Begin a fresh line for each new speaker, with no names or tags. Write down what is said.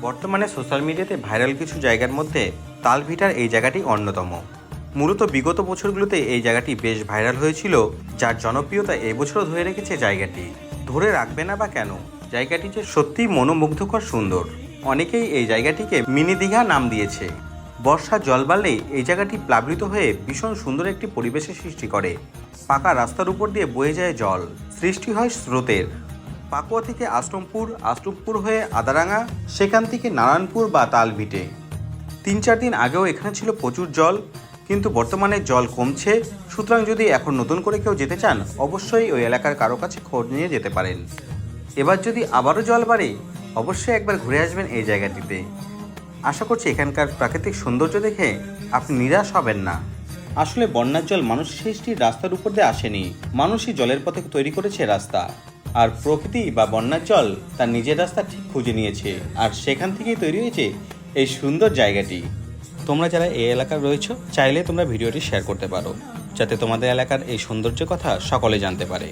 বর্তমানে সোশ্যাল মিডিয়াতে ভাইরাল কিছু জায়গার মধ্যে তালভিটার এই জায়গাটি অন্যতম। মূলত বিগত বছরগুলোতে এই জায়গাটি বেশ ভাইরাল হয়েছিল, যার জনপ্রিয়তা এবছরও ধরে রেখেছে জায়গাটি। ধরে রাখবে না বা কেন? জায়গাটি যে সত্যিই মনোমুগ্ধকর সুন্দর। অনেকেই এই জায়গাটিকে মিনি দীঘা নাম দিয়েছে। বর্ষা জল বাড়লেই এই জায়গাটি প্লাবিত হয়ে ভীষণ সুন্দর একটি পরিবেশের সৃষ্টি করে। পাকা রাস্তার উপর দিয়ে বয়ে যায় জল। সৃষ্টি হয় স্রোতের। পাকুয়া থেকে আশ্রমপুর আশ্রমপুর হয়ে আদারাঙ্গা, সেখান থেকে নারায়ণপুর বা তালভিটে। তিন চার দিন আগেও এখানে ছিল প্রচুর জল, কিন্তু বর্তমানে জল কমছে। সুতরাং যদি এখন নতুন করে কেউ যেতে চান, অবশ্যই ওই এলাকার কারও কাছে খোঁজ নিয়ে যেতে পারেন। এবার যদি আবারও জল বাড়ে, অবশ্যই একবার ঘুরে আসবেন এই জায়গাটিতে। আশা করছি এখানকার প্রাকৃতিক সৌন্দর্য দেখে আপনি নিরাশ হবেন না। আসলে বন্যার জল মানুষ সৃষ্টির রাস্তার উপর দিয়ে আসেনি। মানুষই জলের পথে তৈরি করেছে রাস্তা। আর প্রকৃতি বা বন্যার জল তার নিজের রাস্তা ঠিক খুঁজে নিয়েছে। আর সেখান থেকেই তৈরি হয়েছে এই সুন্দর জায়গাটি। তোমরা যারা এই এলাকার রয়েছো, চাইলে তোমরা ভিডিওটি শেয়ার করতে পারো, যাতে তোমাদের এলাকার এই সৌন্দর্যের কথা সকলে জানতে পারে।